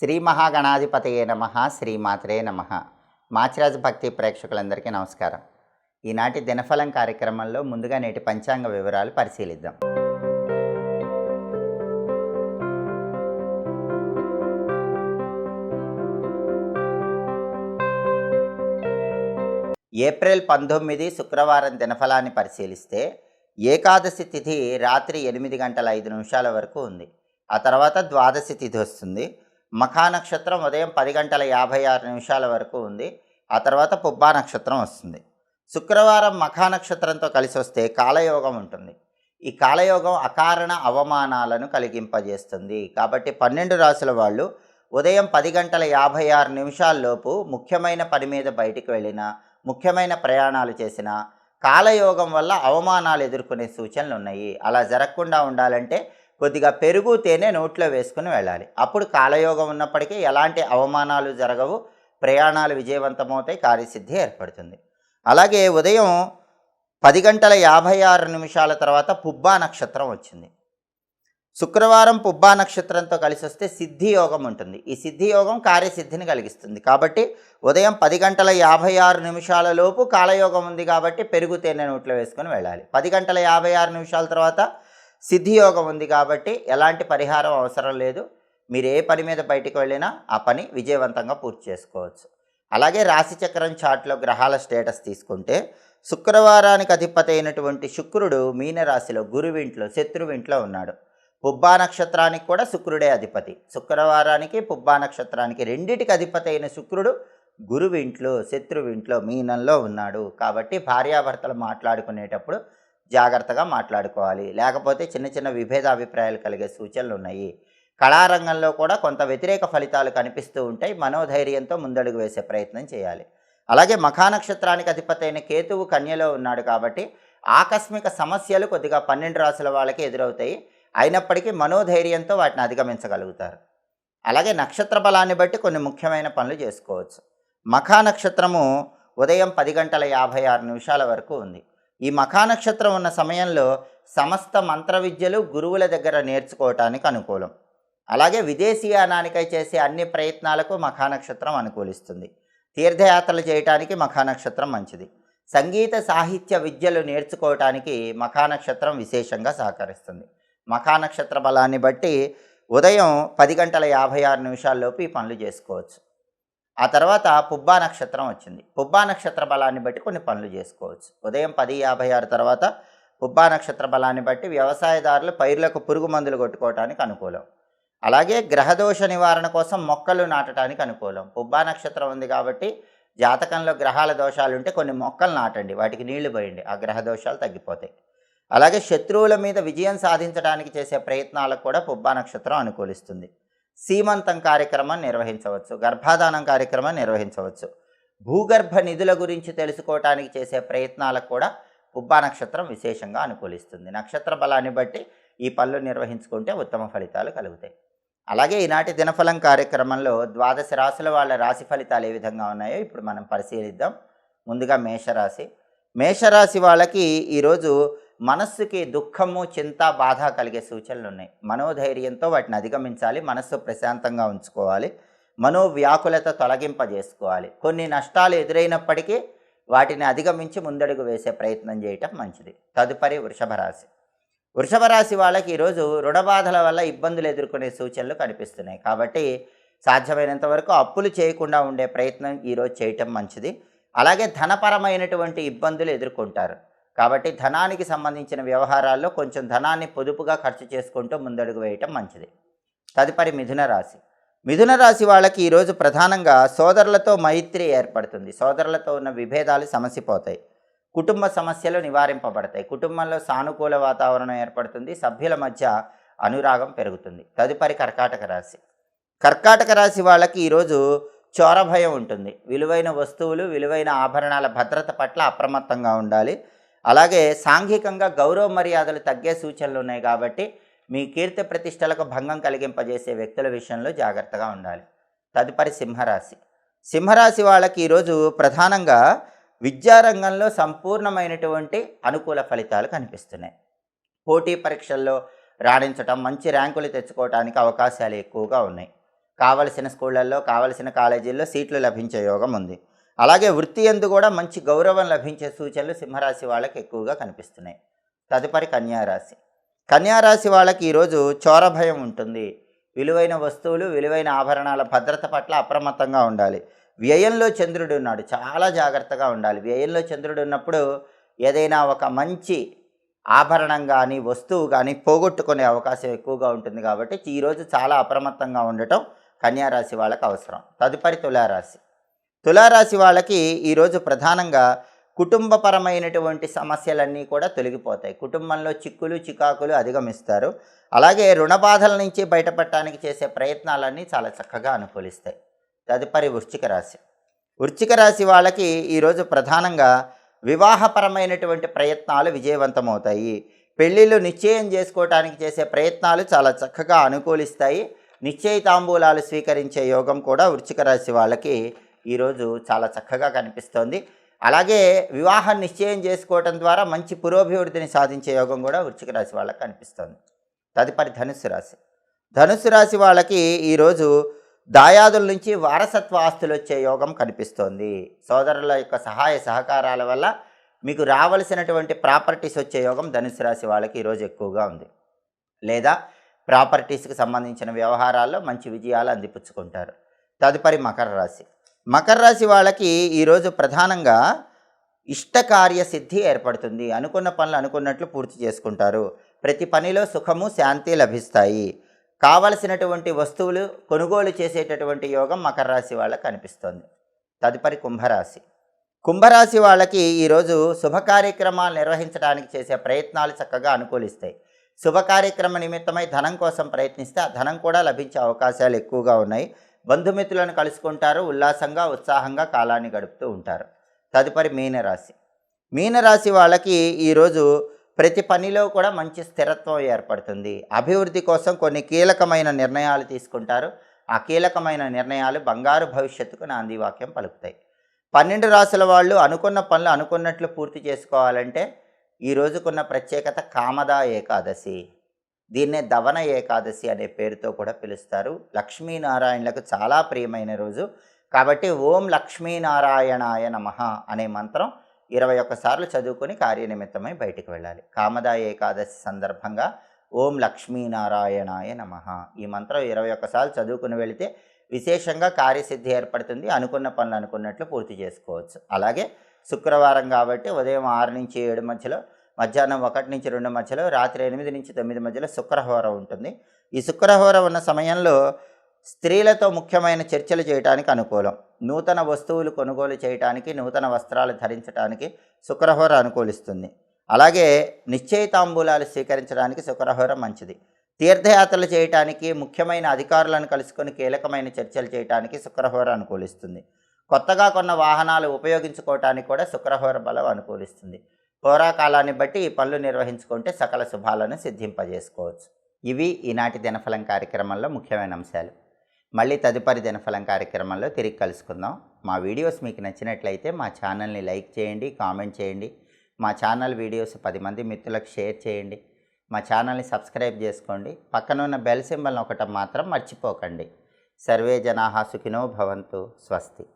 శ్రీ మహాగణాధిపతయే నమ శ్రీమాత్రే నమ. మాచిరాజు భక్తి ప్రేక్షకులందరికీ నమస్కారం. ఈనాటి దినఫలం కార్యక్రమంలో ముందుగా నేటి పంచాంగ వివరాలు పరిశీలిద్దాం. ఏప్రిల్ పంతొమ్మిది శుక్రవారం దినఫలాన్ని పరిశీలిస్తే ఏకాదశి తిథి రాత్రి ఎనిమిది గంటల ఐదు నిమిషాల వరకు ఉంది. ఆ తర్వాత ద్వాదశి తిథి వస్తుంది. మఖా నక్షత్రం ఉదయం పది గంటల యాభై ఆరు నిమిషాల వరకు ఉంది. ఆ తర్వాత పుబ్బా నక్షత్రం వస్తుంది. శుక్రవారం మఖా నక్షత్రంతో కలిసి వస్తే కాలయోగం ఉంటుంది. ఈ కాలయోగం అకారణ అవమానాలను కలిగింపజేస్తుంది. కాబట్టి పన్నెండు రాసుల వాళ్ళు ఉదయం పది గంటల యాభై ఆరు నిమిషాల్లోపు ముఖ్యమైన పని మీద బయటికి వెళ్ళినా ముఖ్యమైన ప్రయాణాలు చేసిన కాలయోగం వల్ల అవమానాలు ఎదుర్కొనే సూచనలు ఉన్నాయి అలా జరగకుండా ఉండాలంటే కొద్దిగా పెరుగు తేనె నోట్లో వేసుకుని వెళ్ళాలి. అప్పుడు కాలయోగం ఉన్నప్పటికీ ఎలాంటి అవమానాలు జరగవు. ప్రయాణాలు విజయవంతమవుతాయి. కార్యసిద్ధి ఏర్పడుతుంది. అలాగే ఉదయం పది గంటల యాభై ఆరు నిమిషాల తర్వాత పుబ్బా నక్షత్రం వచ్చింది. శుక్రవారం పుబ్బా నక్షత్రంతో కలిసి వస్తే సిద్ధి యోగం ఉంటుంది. ఈ సిద్ధి యోగం కార్యసిద్ధిని కలిగిస్తుంది. కాబట్టి ఉదయం పది గంటల యాభై ఆరు నిమిషాల లోపు కాలయోగం ఉంది కాబట్టి పెరుగు తేనె నోట్లో వేసుకొని వెళ్ళాలి. పది గంటల యాభై ఆరు నిమిషాల తర్వాత సిద్ధియోగం ఉంది కాబట్టి ఎలాంటి పరిహారం అవసరం లేదు. మీరు ఏ పని మీద బయటికి వెళ్ళినా ఆ పని విజయవంతంగా పూర్తి చేసుకోవచ్చు. అలాగే రాశిచక్రం చాట్లో గ్రహాల స్టేటస్ తీసుకుంటే శుక్రవారానికి అధిపతి అయినటువంటి శుక్రుడు మీనరాశిలో గురువింట్లో శత్రువింట్లో ఉన్నాడు. పుబ్బా నక్షత్రానికి కూడా శుక్రుడే అధిపతి. శుక్రవారానికి పుబ్బా నక్షత్రానికి రెండిటికి అధిపతి అయిన శుక్రుడు గురువింట్లో శత్రువింట్లో మీనంలో ఉన్నాడు. కాబట్టి భార్యాభర్తలు మాట్లాడుకునేటప్పుడు జాగ్రత్తగా మాట్లాడుకోవాలి. లేకపోతే చిన్న చిన్న విభేద అభిప్రాయాలు కలిగే సూచనలు ఉన్నాయి కళారంగంలో కూడా కొంత వ్యతిరేక ఫలితాలు కనిపిస్తూ ఉంటాయి. మనోధైర్యంతో ముందడుగు వేసే ప్రయత్నం చేయాలి. అలాగే మఖా నక్షత్రానికి అధిపతి అయిన కేతువు కన్యలో ఉన్నాడు కాబట్టి ఆకస్మిక సమస్యలు కొద్దిగా పన్నెండు రాసుల వాళ్ళకి ఎదురవుతాయి. అయినప్పటికీ మనోధైర్యంతో వాటిని అధిగమించగలుగుతారు. అలాగే నక్షత్ర బలాన్ని బట్టి కొన్ని ముఖ్యమైన పనులు చేసుకోవచ్చు. మఖా నక్షత్రము ఉదయం పది గంటల యాభై ఆరు నిమిషాల వరకు ఉంది. ఈ మఖానక్షత్రం ఉన్న సమయంలో సమస్త మంత్ర విద్యలు గురువుల దగ్గర నేర్చుకోవటానికి అనుకూలం. అలాగే విదేశీయానానికై చేసే అన్ని ప్రయత్నాలకు మఖానక్షత్రం అనుకూలిస్తుంది. తీర్థయాత్రలు చేయటానికి మఖానక్షత్రం మంచిది. సంగీత సాహిత్య విద్యలు నేర్చుకోవటానికి మఖానక్షత్రం విశేషంగా సహకరిస్తుంది. మఖానక్షత్ర బలాన్ని బట్టి ఉదయం పది గంటల యాభై ఆరు నిమిషాల్లోపు ఈ పనులు చేసుకోవచ్చు. ఆ తర్వాత పుబ్బా నక్షత్రం వచ్చింది. పుబ్బా నక్షత్ర బలాన్ని బట్టి కొన్ని పనులు చేసుకోవచ్చు. ఉదయం పది యాభై ఆరు తర్వాత పుబ్బా నక్షత్ర బలాన్ని బట్టి వ్యవసాయదారులు పైర్లకు పురుగు మందులు కొట్టుకోవటానికి అనుకూలం. అలాగే గ్రహదోష నివారణ కోసం మొక్కలు నాటడానికి అనుకూలం. పుబ్బా నక్షత్రం ఉంది కాబట్టి జాతకంలో గ్రహాల దోషాలు ఉంటే కొన్ని మొక్కలు నాటండి. వాటికి నీళ్ళు పోయండి. ఆ గ్రహ దోషాలు తగ్గిపోతాయి. అలాగే శత్రువుల మీద విజయం సాధించడానికి చేసే ప్రయత్నాలకు కూడా పుబ్బా నక్షత్రం అనుకూలిస్తుంది. సీమంతం కార్యక్రమం నిర్వహించవచ్చు గర్భాధానం కార్యక్రమం నిర్వహించవచ్చు. భూగర్భ నిధుల గురించి తెలుసుకోవటానికి చేసే ప్రయత్నాలకు కూడా పుబ్బా నక్షత్రం విశేషంగా అనుకూలిస్తుంది. నక్షత్ర బలాన్ని బట్టి ఈ పనులు నిర్వహించుకుంటే ఉత్తమ ఫలితాలు కలుగుతాయి. అలాగే ఈనాటి దినఫలం కార్యక్రమంలో ద్వాదశ రాశుల వాళ్ళ రాశి ఫలితాలు ఏ విధంగా ఉన్నాయో ఇప్పుడు మనం పరిశీలిద్దాం. ముందుగా మేషరాశి మేషరాశి వాళ్ళకి ఈరోజు మనస్సుకి దుఃఖము చింత బాధ కలిగే సూచనలు ఉన్నాయి మనోధైర్యంతో వాటిని అధిగమించాలి మనస్సు ప్రశాంతంగా ఉంచుకోవాలి మనోవ్యాకులత తొలగింపజేసుకోవాలి. కొన్ని నష్టాలు ఎదురైనప్పటికీ వాటిని అధిగమించి ముందడుగు వేసే ప్రయత్నం చేయటం మంచిది. తదుపరి వృషభ రాశి. వృషభ రాశి వాళ్ళకి ఈరోజు రుణబాధల వల్ల ఇబ్బందులు ఎదుర్కొనే సూచనలు కనిపిస్తున్నాయి. కాబట్టి సాధ్యమైనంత వరకు అప్పులు చేయకుండా ఉండే ప్రయత్నం ఈరోజు చేయటం మంచిది. అలాగే ధనపరమైనటువంటి ఇబ్బందులు ఎదుర్కొంటారు. కాబట్టి ధనానికి సంబంధించిన వ్యవహారాల్లో కొంచెం ధనాన్ని పొదుపుగా ఖర్చు చేసుకుంటూ ముందడుగు వేయటం మంచిది. తదుపరి మిథున రాశి. మిథున రాశి వాళ్ళకి ఈరోజు ప్రధానంగా సోదరులతో మైత్రి ఏర్పడుతుంది. సోదరులతో ఉన్న విభేదాలు సమసిపోతాయి. కుటుంబ సమస్యలు నివారింపబడతాయి. కుటుంబంలో సానుకూల వాతావరణం ఏర్పడుతుంది. సభ్యుల మధ్య అనురాగం పెరుగుతుంది. తదుపరి కర్కాటక రాశి. కర్కాటక రాశి వాళ్ళకి ఈరోజు చోరభయం ఉంటుంది. విలువైన వస్తువులు విలువైన ఆభరణాల భద్రత పట్ల అప్రమత్తంగా ఉండాలి. అలాగే సాంఘికంగా గౌరవ మర్యాదలు తగ్గే సూచనలు ఉన్నాయి కాబట్టి మీ కీర్తి ప్రతిష్టలకు భంగం కలిగింపజేసే వ్యక్తుల విషయంలో జాగ్రత్తగా ఉండాలి. తదుపరి సింహరాశి. సింహరాశి వాళ్ళకి ఈరోజు ప్రధానంగా విద్యారంగంలో సంపూర్ణమైనటువంటి అనుకూల ఫలితాలు కనిపిస్తున్నాయి. పోటీ పరీక్షల్లో రాణించటం మంచి ర్యాంకులు తెచ్చుకోవడానికి అవకాశాలు ఎక్కువగా ఉన్నాయి. కావలసిన స్కూళ్ళల్లో కావలసిన కాలేజీల్లో సీట్లు లభించే యోగం ఉంది. అలాగే వృత్తి ఎందు కూడా మంచి గౌరవం లభించే సూచనలు సింహరాశి వాళ్ళకి ఎక్కువగా కనిపిస్తున్నాయి. తదుపరి కన్యారాశి. కన్యారాశి వాళ్ళకి ఈరోజు చోర భయం ఉంటుంది. విలువైన వస్తువులు విలువైన ఆభరణాల భద్రత పట్ల అప్రమత్తంగా ఉండాలి. వ్యయంలో చంద్రుడు ఉన్నాడు. చాలా జాగ్రత్తగా ఉండాలి. వ్యయంలో చంద్రుడు ఉన్నప్పుడు ఏదైనా ఒక మంచి ఆభరణం కానీ వస్తువు కానీ పోగొట్టుకునే అవకాశం ఎక్కువగా ఉంటుంది కాబట్టి ఈరోజు చాలా అప్రమత్తంగా ఉండటం కన్యారాశి వాళ్ళకి అవసరం. తదుపరి తులారాశి. తులారాశి వాళ్ళకి ఈరోజు ప్రధానంగా కుటుంబపరమైనటువంటి సమస్యలన్నీ కూడా తొలగిపోతాయి. కుటుంబంలో చిక్కులు చికాకులు అధిగమిస్తారు. అలాగే రుణ బాధల నుంచి బయటపడటానికి చేసే ప్రయత్నాలన్నీ చాలా చక్కగా అనుకూలిస్తాయి. తదుపరి వృశ్చిక రాశి. వృశ్చిక రాశి వాళ్ళకి ఈరోజు ప్రధానంగా వివాహపరమైనటువంటి ప్రయత్నాలు విజయవంతమవుతాయి. పెళ్ళిళ్ళు నిశ్చయం చేసుకోవటానికి చేసే ప్రయత్నాలు చాలా చక్కగా అనుకూలిస్తాయి. నిశ్చయితాంబూలాలు స్వీకరించే యోగం కూడా వృచ్చిక రాశి వాళ్ళకి ఈరోజు చాలా చక్కగా కనిపిస్తోంది. అలాగే వివాహం నిశ్చయం చేసుకోవటం ద్వారా మంచి పురోభివృద్ధిని సాధించే యోగం కూడా వృచ్చిక రాశి వాళ్ళకి కనిపిస్తోంది. తదుపరి ధనుస్సు రాశి. ధనుస్సు రాశి వాళ్ళకి ఈరోజు దాయాదుల నుంచి వారసత్వ ఆస్తులు వచ్చే యోగం కనిపిస్తోంది. సోదరుల యొక్క సహాయ సహకారాల వల్ల మీకు రావలసినటువంటి ప్రాపర్టీస్ వచ్చే యోగం ధనుసు రాశి వాళ్ళకి ఈరోజు ఎక్కువగా ఉంది. లేదా ప్రాపర్టీస్కి సంబంధించిన వ్యవహారాల్లో మంచి విజయాలు అందిపుచ్చుకుంటారు. తదుపరి మకర రాశి. మకర రాశి వాళ్ళకి ఈరోజు ప్రధానంగా ఇష్టకార్య సిద్ధి ఏర్పడుతుంది. అనుకున్న పనులు అనుకున్నట్లు పూర్తి చేసుకుంటారు. ప్రతి పనిలో సుఖము శాంతి లభిస్తాయి. కావలసినటువంటి వస్తువులు కొనుగోలు చేసేటటువంటి యోగం మకర రాశి వాళ్ళకి కనిపిస్తుంది తదుపరి కుంభరాశి. కుంభరాశి వాళ్ళకి ఈరోజు శుభ కార్యక్రమాలు నిర్వహించడానికి చేసే ప్రయత్నాలు చక్కగా అనుకూలిస్తాయి. శుభ కార్యక్రమ నిమిత్తమై ధనం కోసం ప్రయత్నిస్తే ఆ ధనం కూడా లభించే అవకాశాలు ఎక్కువగా ఉన్నాయి. బంధుమిత్రులను కలుసుకుంటారు. ఉల్లాసంగా ఉత్సాహంగా కాలాన్ని గడుపుతూ ఉంటారు. తదుపరి మీనరాశి. మీనరాశి వాళ్ళకి ఈరోజు ప్రతి పనిలో కూడా మంచి స్థిరత్వం ఏర్పడుతుంది. అభివృద్ధి కోసం కొన్ని కీలకమైన నిర్ణయాలు తీసుకుంటారు. ఆ కీలకమైన నిర్ణయాలు బంగారు భవిష్యత్తుకు నాంది వాక్యం పలుకుతాయి. పన్నెండు రాసుల వాళ్ళు అనుకున్న పనులు అనుకున్నట్లు పూర్తి చేసుకోవాలంటే ఈ రోజుకున్న ప్రత్యేకత కామదా ఏకాదశి. దీన్నే దవన ఏకాదశి అనే పేరుతో కూడా పిలుస్తారు. లక్ష్మీనారాయణలకు చాలా ప్రియమైన రోజు. కాబట్టి ఓం లక్ష్మీనారాయణాయ నమ అనే మంత్రం ఇరవై ఒక్కసార్లు చదువుకొని కార్యనిమిత్తమై బయటికి వెళ్ళాలి. కామదా ఏకాదశి సందర్భంగా ఓం లక్ష్మీనారాయణాయ నమ. ఈ మంత్రం ఇరవై ఒక్కసార్లు చదువుకుని వెళితే విశేషంగా కార్యసిద్ధి ఏర్పడుతుంది. అనుకున్న పనులు అనుకున్నట్లు పూర్తి చేసుకోవచ్చు. అలాగే శుక్రవారం కాబట్టి ఉదయం ఆరు నుంచి ఏడు మధ్యలో మధ్యాహ్నం ఒకటి నుంచి రెండు మధ్యలో రాత్రి ఎనిమిది నుంచి తొమ్మిది మధ్యలో శుక్రహోర ఉంటుంది. ఈ శుక్రహోర ఉన్న సమయంలో స్త్రీలతో ముఖ్యమైన చర్చలు చేయడానికి అనుకూలం. నూతన వస్తువులు కొనుగోలు చేయడానికి నూతన వస్త్రాలు ధరించడానికి శుక్రహోర అనుకూలిస్తుంది. అలాగే నిశ్చయితాంబూలాలు స్వీకరించడానికి శుక్రహోర మంచిది. తీర్థయాత్రలు చేయటానికి ముఖ్యమైన అధికారులను కలుసుకొని కీలకమైన చర్చలు చేయడానికి శుక్రహోర అనుకూలిస్తుంది. కొత్తగా కొన్న వాహనాలు ఉపయోగించుకోవటానికి కూడా శుక్రహోర బలం అనుకూలిస్తుంది. హోరాకాలాన్ని బట్టి ఈ పనులు నిర్వహించుకుంటే సకల శుభాలను సిద్ధింపజేసుకోవచ్చు. ఇవి ఈనాటి దినఫలం కార్యక్రమంలో ముఖ్యమైన అంశాలు. మళ్ళీ తదుపరి దినఫలం కార్యక్రమంలో తిరిగి కలుసుకుందాం. మా వీడియోస్ మీకు నచ్చినట్లయితే మా ఛానల్ని లైక్ చేయండి కామెంట్ చేయండి. మా ఛానల్ వీడియోస్ పది మంది మిత్రులకు షేర్ చేయండి. మా ఛానల్ని సబ్స్క్రైబ్ చేసుకోండి. పక్కన ఉన్న బెల్ సింబల్ ఒకటం మాత్రం మర్చిపోకండి. సర్వే జనాహా సుఖినో భవంతు. స్వస్తి.